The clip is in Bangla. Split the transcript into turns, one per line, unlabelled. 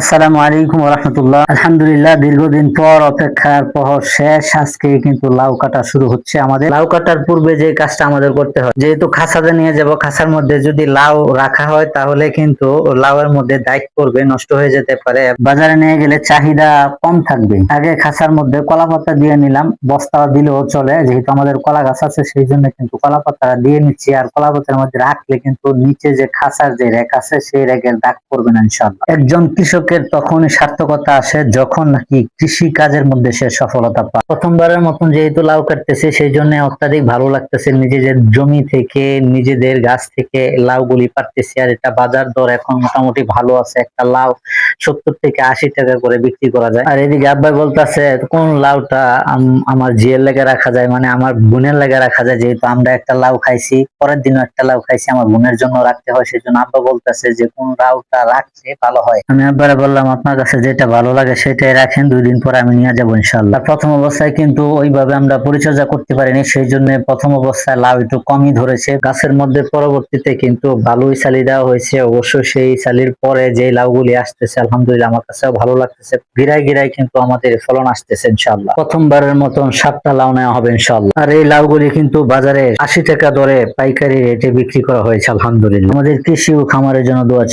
আসসালামু আলাইকুম রহমতুল্লাহ আলহামদুলিল্লাহ, দীর্ঘদিন পর অপেক্ষার পর শেষ। আজকে কিন্তু লাউ কাটা শুরু হচ্ছে আমাদের। লাউ কাটার পূর্বে যে কাজটা আমাদের করতে হয়, যেহেতু খাসাতে নিয়ে যাব, খাসার মধ্যে যদি লাউ রাখা হয়, তাহলে কিন্তু লাউয়ের মধ্যে দায়িত্ব করবে নষ্ট হয়ে যেতে পারে। বাজারে নিয়ে গেলে চাহিদা কম থাকবে। আগে খাসার মধ্যে কলা পাতা দিয়ে নিলাম, বস্তা দিলেও চলে। যেহেতু আমাদের কলা গাছ আছে, সেই জন্য কিন্তু কলা পাতা দিয়ে নিচ্ছি। আর কলা পাতার মধ্যে রাখলে কিন্তু নিচে যে খাসার যে রেক আছে, সেই রেকের দাগ পড়বে না ইনশাল্লাহ একজন কৃষকের তখনই সার্থকতা আসে যখন নাকি কৃষি কাজের মধ্যে সে সফলতা পায়। প্রথমবারের মতন যেহেতু লাউ কাটতেছে সেই জন্য অত্যাধিক ভালো লাগতেছে। নিজেদের জমি থেকে, নিজেদের গাছ থেকে লাউগুলি পারতেছি আর এটা বাজার দর এখন মোটামুটি ভালো আছে। একটা লাউ সত্তর থেকে আশি টাকা করে বিক্রি করা যায়। আর এদিকে আব্বাই বলতেছে, কোন লাউটা আম- আমার জিয়ের লেগে রাখা যায়? মানে আমার বোনের লেগে রাখা যায়। যেহেতু আমরা একটা লাউ খাইছি, পরের দিনও একটা লাউ খাইছি, আমার বোনের জন্য রাখতে হয়। সেই জন্য আব্বা বলতেছে যে, কোন লাউটা রাখলে ভালো হয়? আমি আব্বারে বললাম, আপনার কাছে যেটা ভালো লাগে সেটাই রাখেন দুই দিন পরে আমি নিয়ে যাব ইনশাল্লাহ প্রথম অবস্থায় কিন্তু ওইভাবে আমরা পরিচর্যা করতে পারিনি সেই জন্য প্রথম অবস্থায় লাউ একটু কমই ধরেছে। গাছের মধ্যে পরবর্তীতে কিন্তু ভালোই সালি দেওয়া হয়েছে। অবশ্য সেই সালির পরে যে লাউগুলি আসতেছে, আলহামদুলিল্লাহ আমার কাছেও ভালো লাগতেছে। গিরায় গিরায় কিন্তু আমাদের ফলন আসতেছে ইনশাল্লাহ প্রথমবারের মতন সাতটা লাউ নেওয়া হবে ইনশাল্লাহ আর এই লাউগুলি কিন্তু বাজারে আশি টাকা দরে পাইকারি রেটে বিক্রি করা হয়েছে, আলহামদুলিল্লাহ। আমাদের কৃষি ও খামারের জন্য দোয়া।